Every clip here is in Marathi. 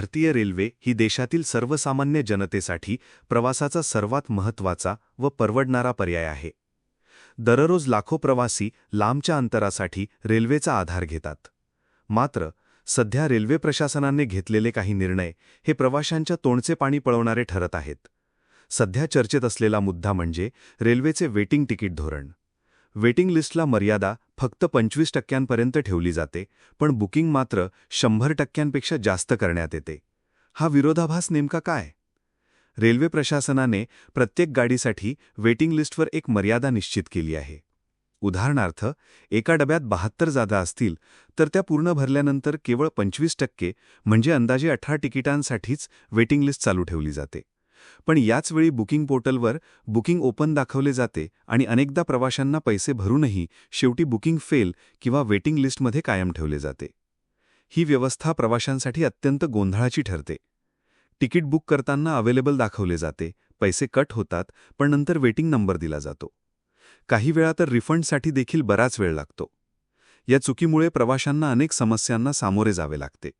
भारतीय रेल्वे ही देशातील सर्वसामान्य जनतेसाठी प्रवासाचा सर्वात महत्त्वाचा व परवडणारा पर्याय आहे. दररोज लाखो प्रवासी लांबच्या अंतरासाठी रेल्वेचा आधार घेतात. मात्र सध्या रेल्वे प्रशासनाने घेतलेले काही निर्णय हे प्रवाशांच्या तोंडचे पाणी पळवणारे ठरत आहेत. सध्या चर्चेत असलेला मुद्दा म्हणजे रेल्वेचे वेटिंग तिकीट धोरण. वेटिंग लिस्टला मर्यादा फक्त पंचवीस टक्क्यांपर्यंत ठेवली जाते पण बुकिंग मात्र शंभर टक्क्यांपेक्षा जास्त करण्यात येते. हा विरोधाभास नेमका काय? रेल्वे प्रशासनाने प्रत्येक गाडीसाठी वेटिंग लिस्टवर एक मर्यादा निश्चित केली आहे. उदाहरणार्थ एका डब्यात बहात्तर जादा असतील तर त्या पूर्ण भरल्यानंतर केवळ पंचवीस टक्के म्हणजे अंदाजे अठरा तिकिटांसाठीच वेटिंग लिस्ट चालू ठेवली जाते. पण याच वेळी बुकिंग पोर्टलवर बुकिंग ओपन दाखवले जाते आणि अनेकदा प्रवाशांना पैसे भरूनही शेवटी बुकिंग फेल किंवा वेटिंग लिस्टमध्ये कायम ठेवले जाते. ही व्यवस्था प्रवाशांसाठी अत्यंत गोंधळाची ठरते. तिकीट बुक करताना अवेलेबल दाखवले जाते पैसे कट होतात पण नंतर वेटिंग नंबर दिला जातो. काही वेळा तर रिफंडसाठी देखील बराच वेळ लागतो. या चुकीमुळे प्रवाशांना अनेक समस्यांना सामोरे जावे लागते.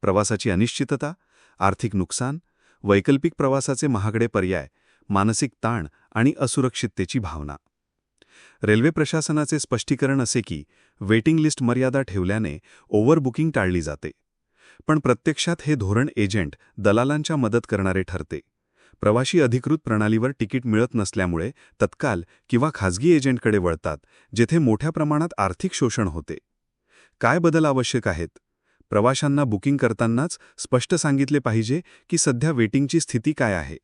प्रवासाची अनिश्चितता आर्थिक नुकसान वैकल्पिक प्रवासाचे महागडे पर्याय मानसिक ताण आणि असुरक्षिततेची भावना. रेल्वे प्रशासनाचे स्पष्टीकरण असे की वेटिंग लिस्ट मर्यादा ठेवल्याने ओव्हरबुकिंग टाळली जाते. पण प्रत्यक्षात हे धोरण एजंट दलालांच्या मदत करणारे ठरते. प्रवाशी अधिकृत प्रणालीवर तिकीट मिळत नसल्यामुळे तत्काल किंवा खाजगी एजंटकडे वळतात जेथे मोठ्या प्रमाणात आर्थिक शोषण होते. काय बदल आवश्यक आहेत? प्रवाशांना बुकिंग करतानाच स्पष्ट सांगितले पाहिजे की सध्या वेटिंगची स्थिती काय आहे.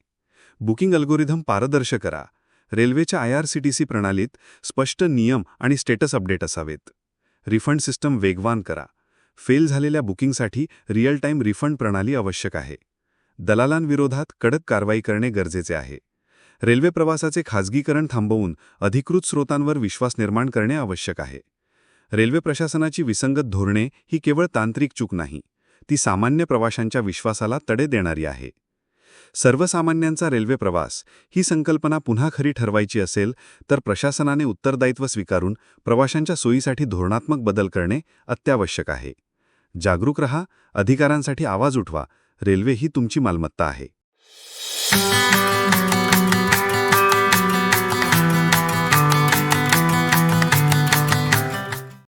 बुकिंग अल्गोरिथम पारदर्शक करा. रेल्वेच्या I R C T C प्रणालीत स्पष्ट नियम आणि स्टेटस अपडेट असावेत. रिफंड सिस्टम वेगवान करा. फेल झालेल्या बुकिंगसाठी रिअल टाईम रिफंड प्रणाली आवश्यक आहे. दलालांविरोधात कडक कारवाई करणे गरजेचे आहे. रेल्वे प्रवासाचे खाजगीकरण थांबवून अधिकृत स्रोतांवर विश्वास निर्माण करणे आवश्यक आहे. रेल्वे प्रशासनाची विसंगत धोरणे ही केवळ तांत्रिक चूक नाही ती सामान्य प्रवाशांच्या विश्वासाला तडे देणारी आहे. सर्वसामान्यांचा रेल्वे प्रवास ही संकल्पना पुन्हा खरी ठरवायची असेल तर प्रशासनाने उत्तरदायित्व स्वीकारून प्रवाशांच्या सोयीसाठी धोरणात्मक बदल करणे अत्यावश्यक आहे. जागरूक रहा अधिकारांसाठी आवाज उठवा रेल्वे ही तुमची मालमत्ता आहे.